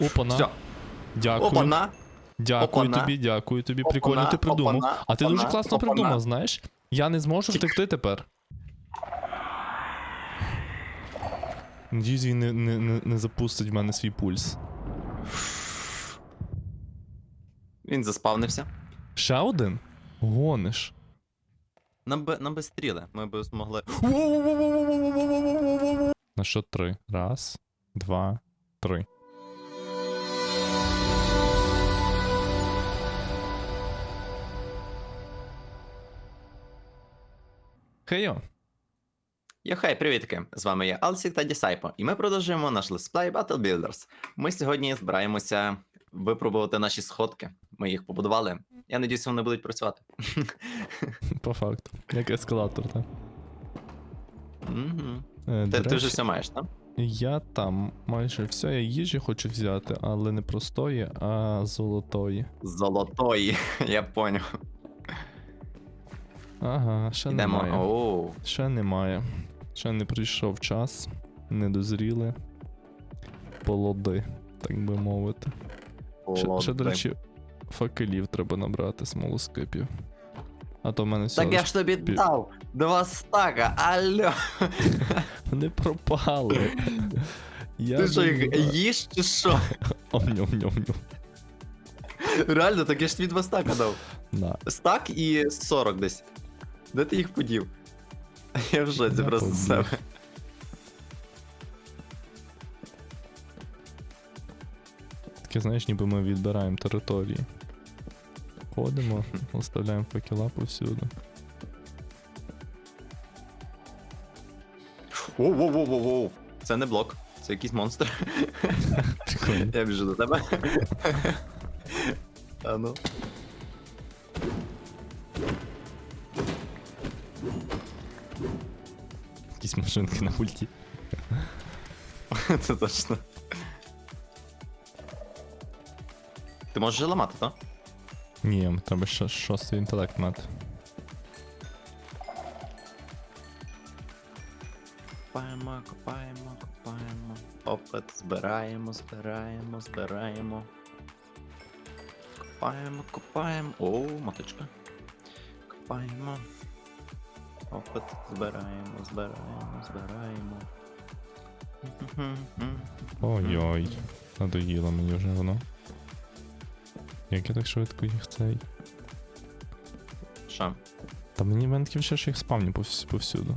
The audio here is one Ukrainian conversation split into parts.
Опана. Все. Дякую. Опана. Дякую Опана. тобі, дякую тобі. Опана, Прикольно ти придумав. опана, а ти дуже опана, класно опана. придумав, знаєш? Я не зможу втекти тепер. Надіюсь, він не, не, не, не запустить в мене свій пульс. Він заспавнився. Ще один? Гониш. Нам би, нам би стріли. Ми би змогли. На що три? Раз, два, три. Хейо. Йохей, привітки! З вами я Алсік та Дісайпо, і ми продовжуємо наш летсплей Battle Builders. Ми сьогодні збираємося випробувати наші сходки. Ми їх побудували. Я надіюсь, вони будуть працювати. По факту. Як ескалатор, так? Е, до Ти, ти вже все маєш, так? Я там майже все, я їжі хочу взяти, але не простої, а золотої. Золотої, я поняв. Ага, ще Йдемо. немає. Оу. Ще немає. Ще не прийшов час. Не дозріли. Полоди, так би мовити. Ще, ще, до речі, факелів треба набрати смолоскипів. А то в мене все. Так я ж тобі пі- дав! Два стака, алло! Вони пропали. Я Ти що, їх знаю. їш чи що? Ом-ням-ням-ням. Реально, так я ж тобі два стака дав. На. Стак і 40 десь. Де ти їх подів? Я в шоці Я просто з себе. Таке, знаєш, ніби ми відбираємо території. Ходимо, оставляємо факела повсюди. Воу-воу-воу-воу. Це не блок, це якийсь монстр. Прикольно. Я біжу до тебе. А ну. Якісь машинки на пульті. Це точно. Ти можеш же ламати, так? Ні, треба ще шостий інтелект мати. Копаємо, копаємо, копаємо. Опит, збираємо, збираємо, збираємо. Копаємо, копаємо. О, моточка. Копаємо. Опит, збираємо, збираємо, збираємо. Ой-ой. Надоїло мені вже воно. Як я так швидко їх цей. Що? Та мені вентків ще ж їх спавню повс- повсюду.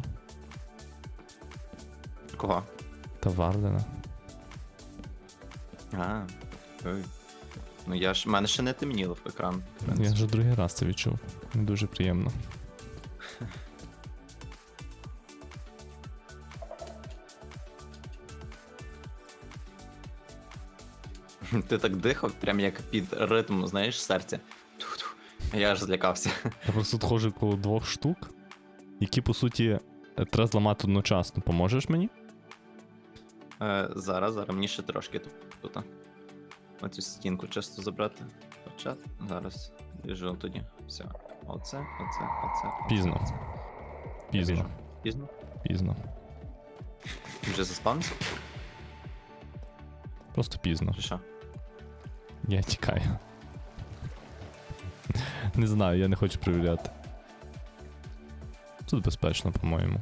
Кого? Та Вардена. А. Ой. Ну я ж. в мене ще не темніло в екран. в Я вже другий раз це відчув. Не дуже приємно. Ти так дихав, прям як під ритм, знаєш, серця. Я аж злякався. Я просто ходжу коло двох штук, які, по суті, треба зламати одночасно. Поможеш мені? Е, зараз, зараз мені ще трошки тут. тут. Оцю стінку часто забрати. Почат. Зараз біжу тоді. Все. Оце, оце, оце. Пізно. оце. Пізно. Біжу. Пізно? Пізно. Вже заспавнився? Просто пізно. Чи що? Я тікаю. Не знаю, я не хочу перевіряти. Тут безпечно, по-моєму.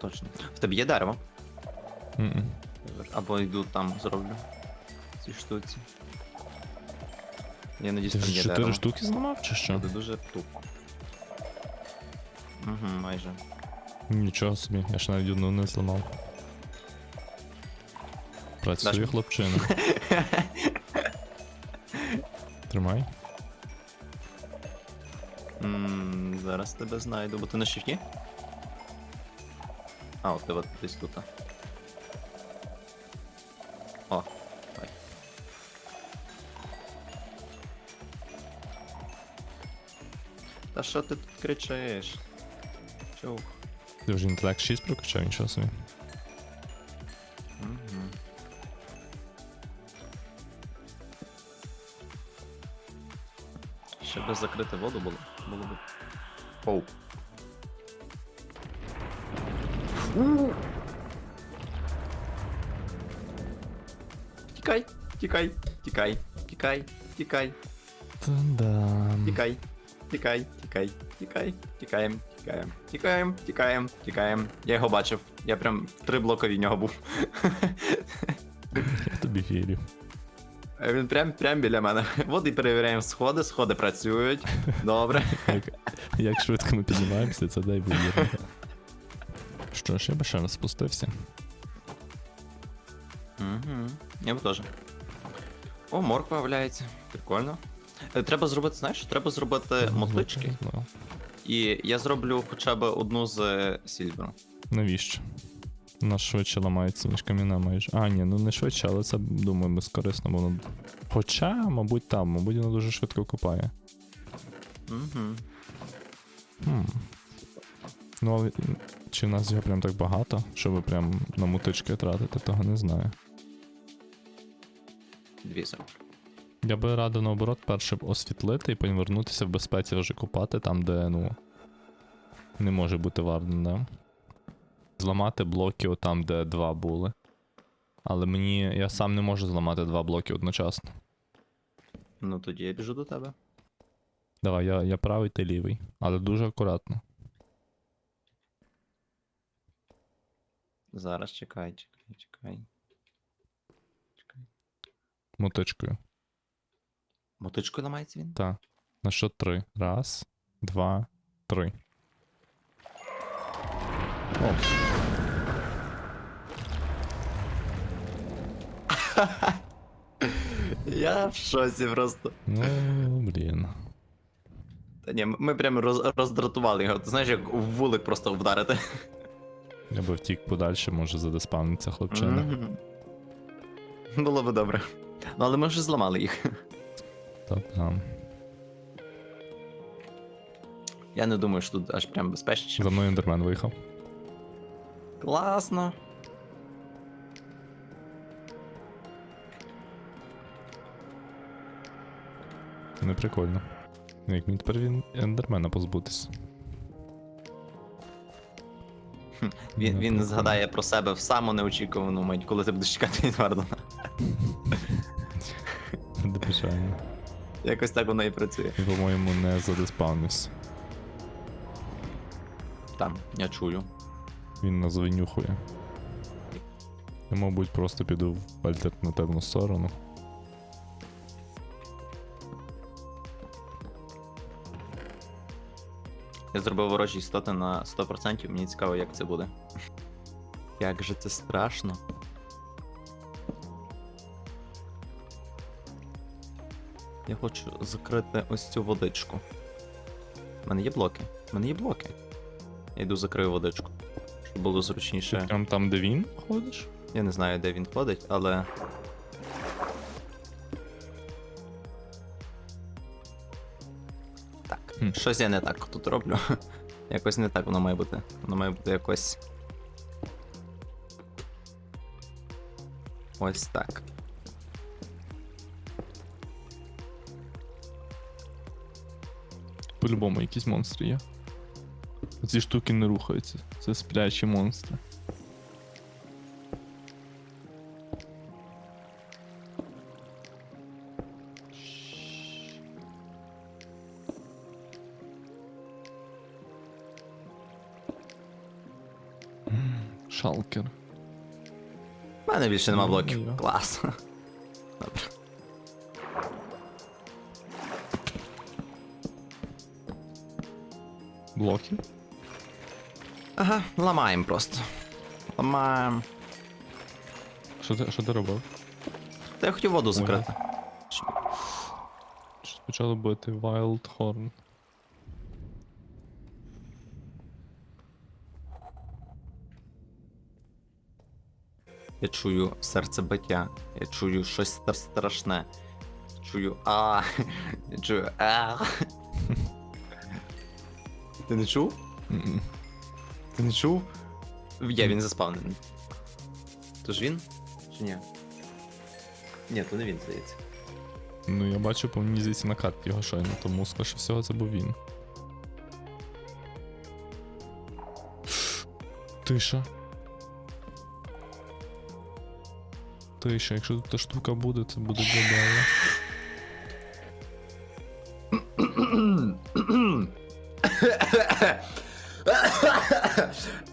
Точно. В тебе є дерево? Або йду там зроблю. Ці штуці. Я надіюсь, Ти там ж є чотири дерево. штуки зламав чи що? Буде дуже тупо. Угу, майже. Нічого собі, я ще навіть одну не зламав. Працює Даш- хлопчина. Тримай. М, Зараз тебе знайду, бо ти на шифті? А, от тебе десь тут. О, давай. Та що ти тут кричиш? Чух. Ти вже інтелект 6 прокачав, нічого собі. Угу. Ще би закрити воду було, було б. Оу. Тікай, тікай, тікай, тікай, тікай, Та-дам. тікай, тікай, тікай, тікай, тікаєм, Тікаєм, тікаєм, тікаєм, тікаєм. Я його бачив. Я прям три блока від нього був. Я тобі вірю. Він прям прям біля мене. От і перевіряємо сходи, сходи працюють. Добре. Як, як швидко ми піднімаємося, це дай вірно. Що ж, я би ще раз спустився. Угу. Я б теж. О, морг появляється. Прикольно. Е, Треба зробити, знаєш, треба зробити мотички. І я зроблю хоча б одну з сільверу. Навіщо? Вона швидше ламається, ніж каміна майже. А, ні, ну не швидше, але це, думаю, безкорисно, бо воно. Хоча, мабуть, там, мабуть, воно дуже швидко копає. Угу. Хм. Ну, але чи в нас його прям так багато, щоб прям на мутички тратити, того не знаю. Дві зроблю. Я би радив наоборот перше б освітлити і потім вернутися в безпеці вже купати там, де, ну. Не може бути варно, да? Зламати блоки отам, де два були. Але мені. Я сам не можу зламати два блоки одночасно. Ну тоді я біжу до тебе. Давай, я, я правий, ти лівий. Але дуже акуратно. Зараз чекай, чекай, чекай. Чекай. Мотичкою. Мотичкою ламається він? Так. На що три? Раз, два, три. О, Я в шоці просто. ну, блін. Та ні, ми прямо роз, роздратували його. Ти знаєш, як в вулик просто вдарити. Я би втік подальше, може задеспавниться хлопчина. Було би добре. Ну, але ми вже зламали їх. Та там. Я не думаю, що тут аж прям безпечно. За мною ендермен виїхав. Класно. Не прикольно. Як мені тепер він ендермена позбутись. Він, він згадає про себе в саму неочікувану мить, коли ти будеш чекати Вардена. Якось так воно і працює. І, по-моєму, не задеспавнився. Там, я чую. Він нас винюхує. Я, мабуть, просто піду в альтернативну сторону. Я зробив ворожі істоти на 100%, мені цікаво, як це буде. Як же це страшно. Я хочу закрити ось цю водичку. У мене є блоки. У мене є блоки. Я йду закрию водичку. Щоб було Ти зручніше. прям там, де він ходиш? Я не знаю, де він ходить, але. Так, Хм. щось я не так тут роблю. Якось не так воно має бути. Воно має бути якось. Ось так. По-любому якісь монстри є. Ці штуки не рухаються. Це сплячі монстри. М, Шалкер. У мене більше нема Ну, блоків. я. Клас. Блоки? Ага, ламаємо просто. Ламаємо. Що ти, що ти робив? Та я хотів воду закрити. Що Почали бити Wild Horn. Я чую серцебиття. Я чую щось страшне. Чую а. Я чую а. Ти не чув? М-м. Ти не чув? Є, він заспавнений. Тож він? Чи ні? Ні, то не він, здається. Ну я бачу по мені здається на карті його щойно, тому скоріше всього це був він. Тиша. Тиша, якщо тут та штука буде, це буде добавлено.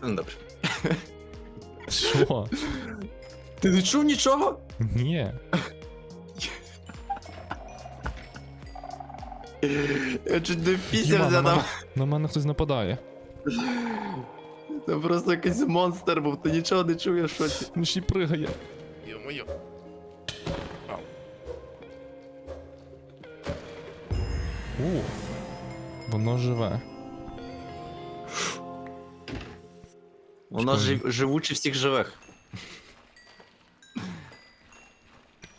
Ну, Добре. Що? Ти не чув нічого? Ні. Я чуть не впісявся на, там. на мене хтось нападає. Це просто якийсь монстр був, ти нічого не чув, я в шоці. Він ще й пригає. Йо-моє. О, воно живе. Воно Прикольно. жив, живуче всіх живих.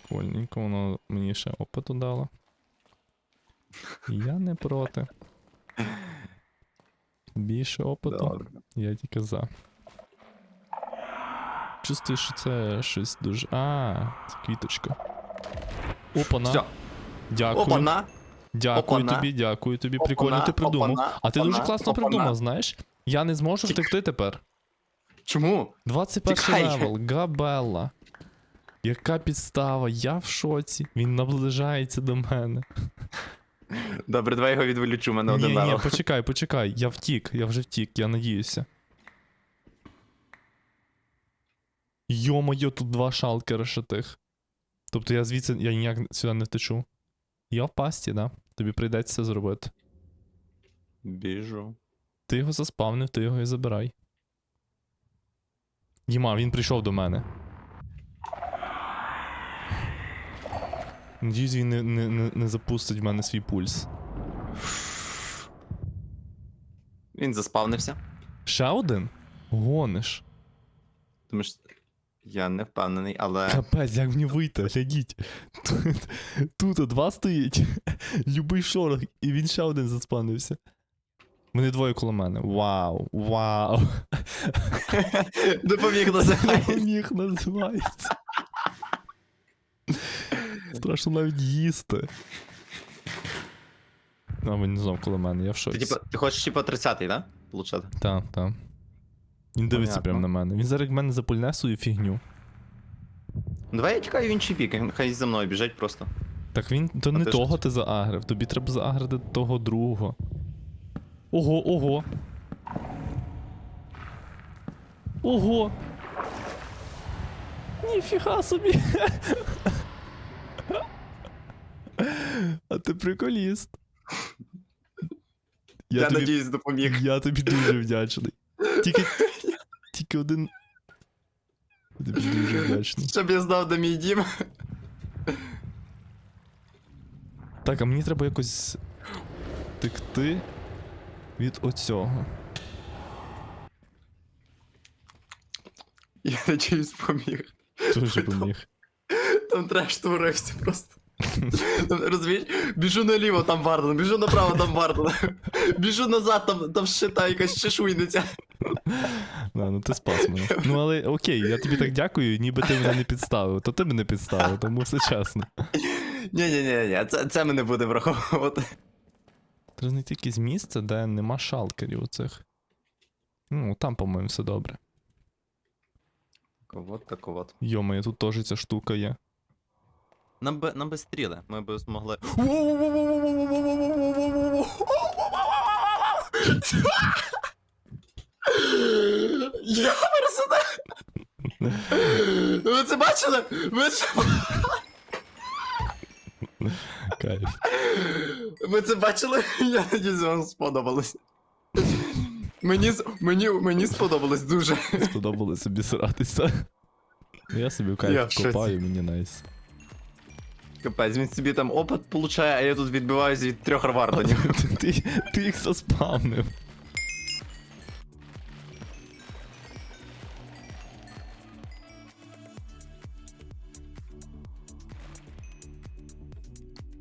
Прикольненько, воно мені ще опиту дало. Я не проти. Більше опиту, я тільки за. Чувствую, що це щось дуже. А, це квіточка. Опана. Все, Дякую. опана. Дякую Опана. тобі, дякую тобі. Опана, Прикольно ти придумав. опана, а ти дуже класно опана. придумав, знаєш? Я не зможу втекти тепер. Чому? 21 Тікай. левел, Габелла. Яка підстава? Я в шоці. Він наближається до мене. Добре, давай його відволічу, мене Ні, один ні, левел. почекай, почекай. Я втік, я вже втік, я надіюся. Йо-моє, тут два шалкера ще тих. Тобто я звідси я ніяк сюди не втечу. Я в пасті, да? Тобі прийдеться це зробити. Біжу. Ти його заспавнив, ти його і забирай. Єма, він прийшов до мене. Надіюсь, він не, не, не, не запустить в мене свій пульс. Він заспавнився. Ще один? Гониш. Тому що я не впевнений, але. Капець, як мені вийти, глядіть. Тут, тут два стоїть. Любий шорох, і він ще один заспанився. Вони двоє коло мене. Вау, вау. Допоміг називається. Них називається. Страшно навіть їсти. А він знов коло мене, я в Ти, шоці. типа, ти хочеш типа 30-й, да? Получати. Так, так. Він дивиться Понятно. прямо на мене. Він зараз мене запульне свою фігню. Ну, Давай я тікаю в інший бік, хай за мною біжать просто. Так він то не ти того що? ти заагрив, тобі треба заагрити того другого. Ого, ого. Ого. Ніфіга собі. А ти приколіст. Я, Я, тобі, надіюсь, допоміг. я тобі дуже вдячний. Тільки. Тільки один. Тобі дуже вдячний. Щоб я знав, де мій дім. Так, а мені треба якось текти від оцього. Я надіюсь, поміг. Дуже поміг. Там треш творився просто. Розумієш? Біжу наліво, там Варден, біжу направо, там Варден. Біжу назад, там, там щита якась чешуйниця. Да, ну ти спас мене. Ну але окей, я тобі так дякую, ніби ти мене не підставив. То ти мене підставив, тому все чесно. Ні-ні-ні, це, це мене буде враховувати. Треба знайти якесь місце, де нема шалкерів оцих. Ну, там, по-моєму, все добре. От так от. Йома, тут теж ця штука є. Нам би, нам би стріли, ми би змогли. Я! Ви це бачили? Ви це, Кайф. ви це бачили? Я надіюсь, вам сподобалось. Мені, мені, мені сподобалось дуже. Сподобалось собі сратися. Ну, Я собі кайф Я копаю, мені найс. Капець, він собі там опит получає, а я тут відбиваюсь від трьох рварденів. Ти, ти, ти їх заспавнив.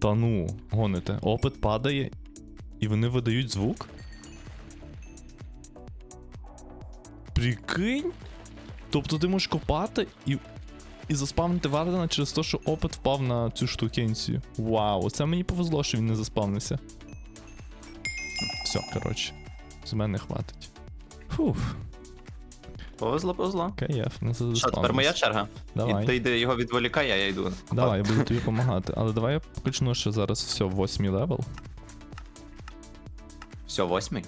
Та ну, гоните. Опит падає, і вони видають звук. Прикинь? Тобто ти можеш копати і, і заспавнити Вардена через те, що опит впав на цю штукенцію. Вау, це мені повезло, що він не заспавнився. Все, коротше. З мене хватить. Фух. Повезло, повезло. Кайф, не Що, тепер моя черга? Давай. І ти йди його відволікай, а я йду. Давай, я буду тобі допомагати. Але давай я почну ще зараз все, восьмий левел. Все, восьмий.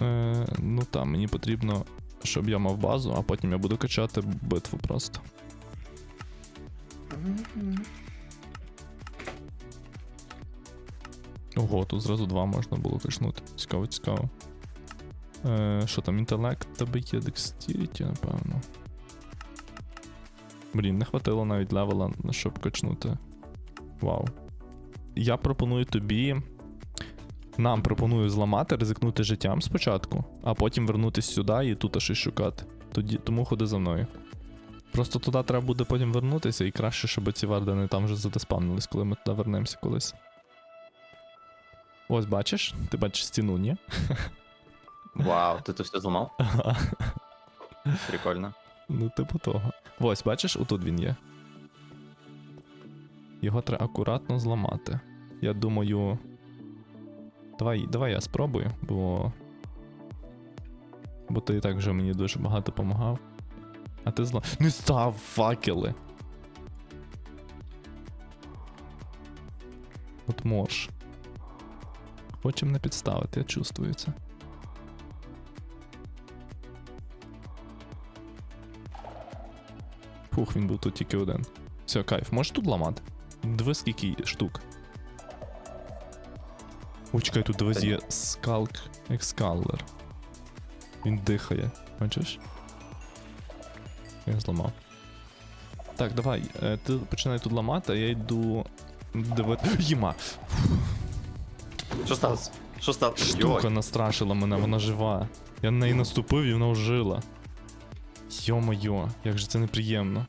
Е, ну там, мені потрібно, щоб я мав базу, а потім я буду качати битву просто. Ого, тут зразу два можна було качнути. Цікаво, цікаво. Е, що там, інтелект тебе є Dexterity, напевно. Блін, не хватило навіть левела, щоб качнути. Вау. Я пропоную тобі. Нам пропоную зламати, ризикнути життям спочатку, а потім вернутися сюди і тут щось шукати. Тоді, тому ходи за мною. Просто туди треба буде потім вернутися, і краще, щоб ці вардени там вже задеспавнились, коли ми туди вернемося колись. Ось бачиш? Ти бачиш стіну, ні? Вау, ти тут все зламав? Прикольно. Ну, типу того. Ось, бачиш, отут він є. Його треба акуратно зламати. Я думаю. Давай, давай я спробую, бо. Бо ти і так вже мені дуже багато допомагав. А ти зла. Не став факели! От морж. Хоче мене підставити, я чувствую це. Фух, він був тут тільки один. Все, кайф, можеш тут ламати? Диви скільки штук. О, чекай, тут дивись є скалк екскалер. Він дихає, бачиш? Я зламав. Так, давай, е, ти починай тут ламати, а я йду дивити. Їма! Що сталося? Що сталося? Штука настрашила мене, вона жива. Я на неї наступив і вона ожила. Йо-моє, як же це неприємно.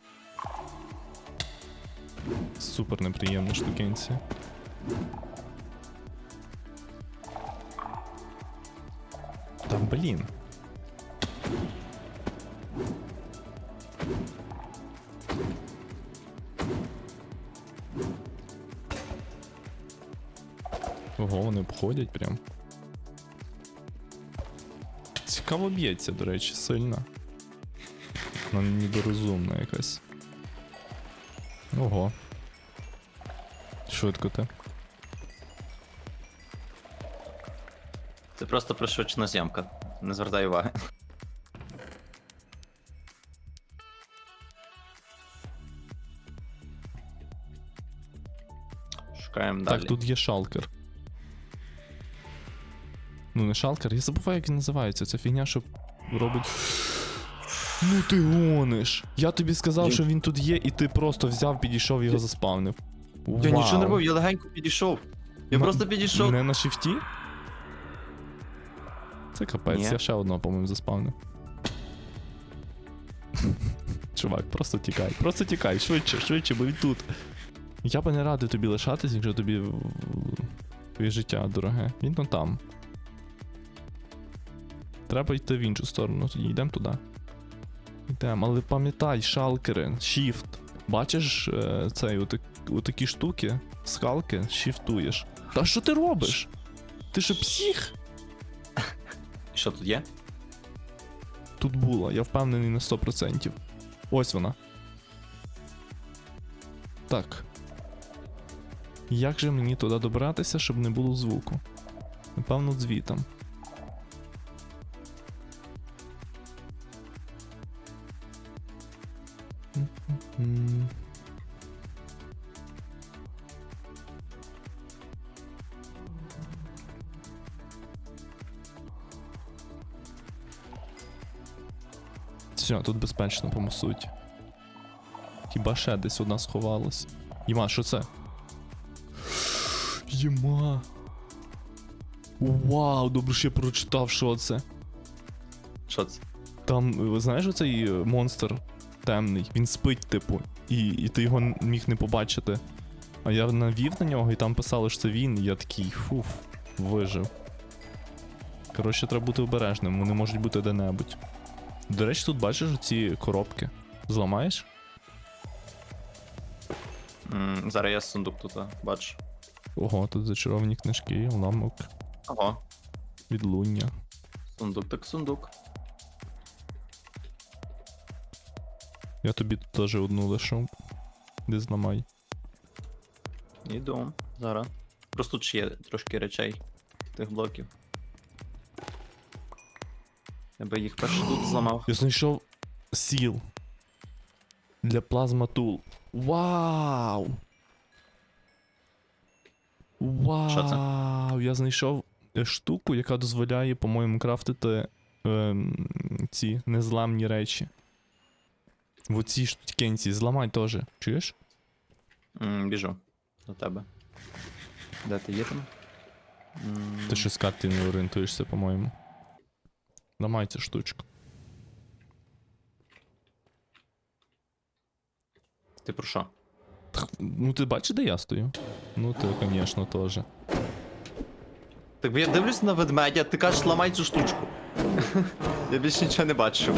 Супер неприємна штукенція. Та блін. Ого, вони обходять прям. Цікаво б'ється, до речі, сильно. Вона ніби розумна якась. Ого. Швидко ти. Це просто пришвидшена зйомка. Не звертай уваги. Шукаємо далі. Так, тут є шалкер. Ну, не шалкер, я забуваю, як він називається. Це фігня, що робить. Ну ти гониш. Я тобі сказав, Я- що він тут є, і ти просто взяв, підійшов його заспавнив. Я нічого не робив, я легенько підійшов. Я На- просто підійшов. Не на шифті? Це капець, Ні. я ще одного, по-моєму, заспавнив. Чувак, просто тікай, просто тікай, швидше, швидше, бо він тут. Я би не радий тобі лишатись, якщо тобі в- твоє життя дороге. Він ну там. Треба йти в іншу сторону, тоді йдемо туди. Йдемо, але пам'ятай, шалкери, shift. Бачиш е, цей, отак, отакі штуки, скалки, шіфтуєш. Та що ти робиш? Ти що псих? Що тут є? Тут була, я впевнений на 100%. Ось вона. Так. Як же мені туди добратися, щоб не було звуку? Напевно, звітом. Тут безпечно по суті. Хіба ще десь одна сховалась. Єма, що це? Єма. Вау, добре, що я прочитав, що це. Що це? Там, знаєш, оцей е, монстр темний, він спить, типу, і, і ти його міг не побачити. А я навів на нього, і там писало, що це він, і я такий, фуф, вижив. Коротше, треба бути обережним, вони можуть бути де-небудь. До речі, тут бачиш ці коробки. Зламаєш? М, зараз я сундук тут а, бачу. Ого, тут зачаровані книжки, уламок, Ого, відлуння. сундук так сундук. Я тобі тут теж одну лишу. Де зламай. Іду. Зараз. Просто тут ще є трошки речей тих блоків. Я би їх перше тут зламав. Я знайшов сіл. Для плазма тул. Вау! Вау! Що це? Я знайшов е, штуку, яка дозволяє, по-моєму, крафтити ем, ці незламні речі. В оцій штукенці. Зламай теж. Чуєш? М, біжу до тебе. Де ти є там? М, Ти щось карти не орієнтуєшся, по-моєму. Ламай цю штучку. Ти про що? Ну ти бачиш, де я стою? Ну ти, звісно, теж. Так бо я дивлюсь на ведмедя, ти кажеш, ламай цю штучку. я більше нічого не бачу.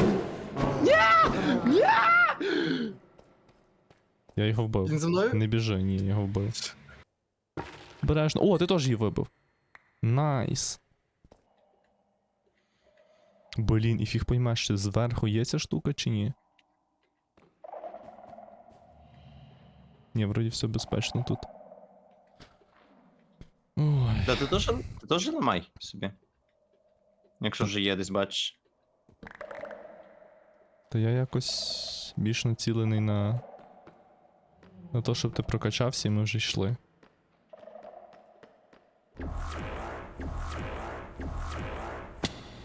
Я його вбив. Він за мною? Не біжи, ні, я його вбив. Бережно. О, ти теж її вибив. Найс. Блін, і фіг поймеш, чи зверху є ця штука чи ні. Ні, вроді все безпечно тут. Ой. Та ти теж, ти теж ламай собі. Якщо вже є десь бачиш. Та я якось більш націлений на. На те, щоб ти прокачався, і ми вже йшли.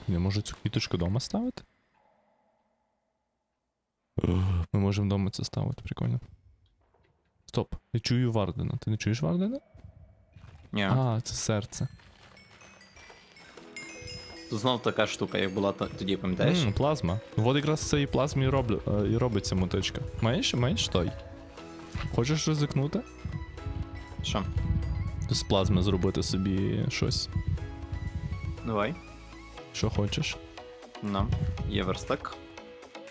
Я можу цю квіточку вдома ставити? Ми можемо вдома це ставити, прикольно. Стоп, я чую Вардена. Ти не чуєш Вардена? Ні. А, це серце. Тут знов така штука, як була то- тоді, пам'ятаєш? М, плазма. От якраз з цієї плазми і, роблю, е, і робиться мотичка. Маєш, маєш той. Хочеш ризикнути? Що? З плазми зробити собі щось. Давай. Що хочеш. Ну, є верстак.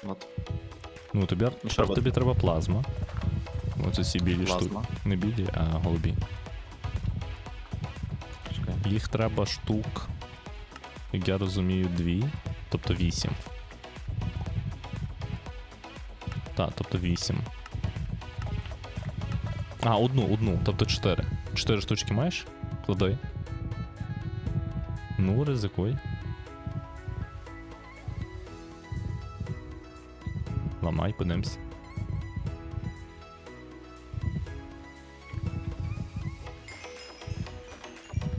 От, Ну, тобі, що тобі треба плазма. Оце ці білі штуки. Не білі, а голубі. Чекай. Їх треба штук, як я розумію, дві, тобто вісім. Так, тобто вісім. А, одну, одну, тобто чотири. Чотири штучки маєш? Клади. Ну, ризикуй. Ламай, подивимось.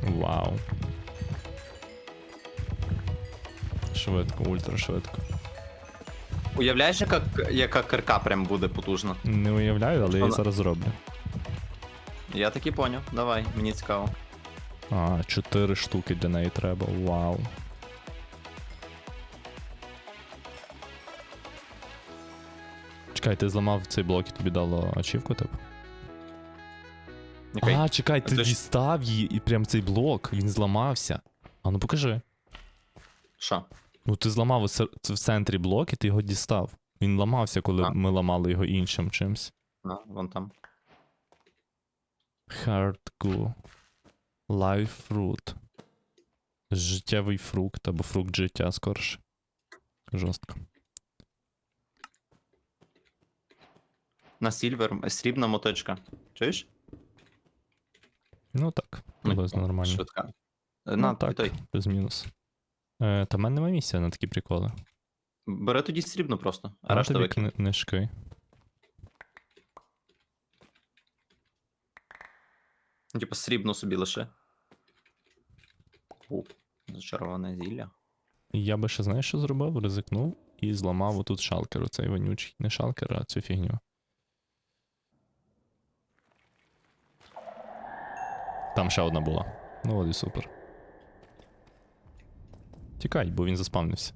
Вау. Швидко, ультра швидко. Уявляєш, яка, яка кирка прям буде потужна? Не уявляю, але я Вона- зараз зроблю. Я таки поняв. Давай, мені цікаво. А, чотири штуки для неї треба. Вау. Чекай, ти зламав цей блок і тобі дало ачівку, типу? Окей. А, чекай, ти ж- дістав її і прям цей блок, він зламався. А ну покажи. Що? Ну ти зламав в центрі блок і ти його дістав. Він ламався, коли А. ми ламали його іншим чимсь. На, вон там. Hardcore. Life fruit. Життєвий фрукт або фрукт життя скорше. Жорстко. На сільвер, срібна моточка. Чуєш? Ну так, приблизно нормально. Швидка. Е, Ну, так. той. Плюс-мінус. Е, та в мене немає місця на такі приколи. Бери тоді срібну просто, а решта тобі викинь. книжки. Ну, Типа срібну собі лише. О, зачароване зілля. Я би ще знаєш, що зробив? Ризикнув і зламав отут шалкер, оцей вонючий. Не шалкер, а цю фігню. Там ще одна була. Ну от і супер. Тікай, бо він заспавнився.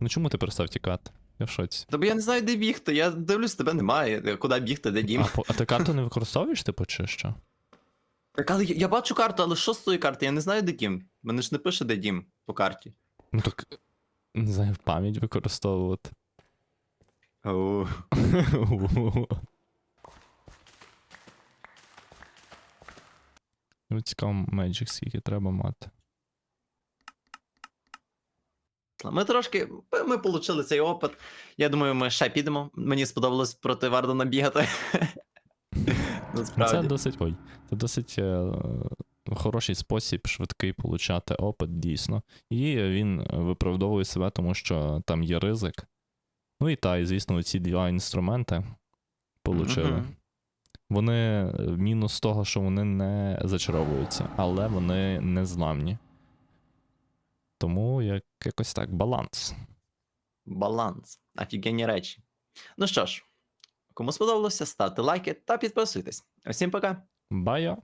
Ну чому ти перестав тікати? Я в шоці. Та бо я не знаю, де бігти. Я дивлюсь, тебе немає. Куди бігти, де дім? А, а ти карту не використовуєш, типу, чи що? Так, але я, я бачу карту, але що з тої карти? Я не знаю, де дім. Мене ж не пише, де дім по карті. Ну так. Не знаю, пам'ять використовувати. Оу. Ну, цікаво, Magic скільки треба мати. Ми трошки. Ми, отримали цей опит. Я думаю, ми ще підемо. Мені сподобалось проти Вардена бігати. Це досить. Ой, це досить е, хороший спосіб швидкий получати опит, дійсно. І він виправдовує себе, тому що там є ризик. Ну і та, і звісно, ці два інструменти получили. Вони е, мінус того, що вони не зачаровуються, але вони не зламні. Тому як, якось так, баланс. Баланс. Офігенні речі. Ну що ж, кому сподобалося, ставте лайки та підписуйтесь. Усім пока! Бая!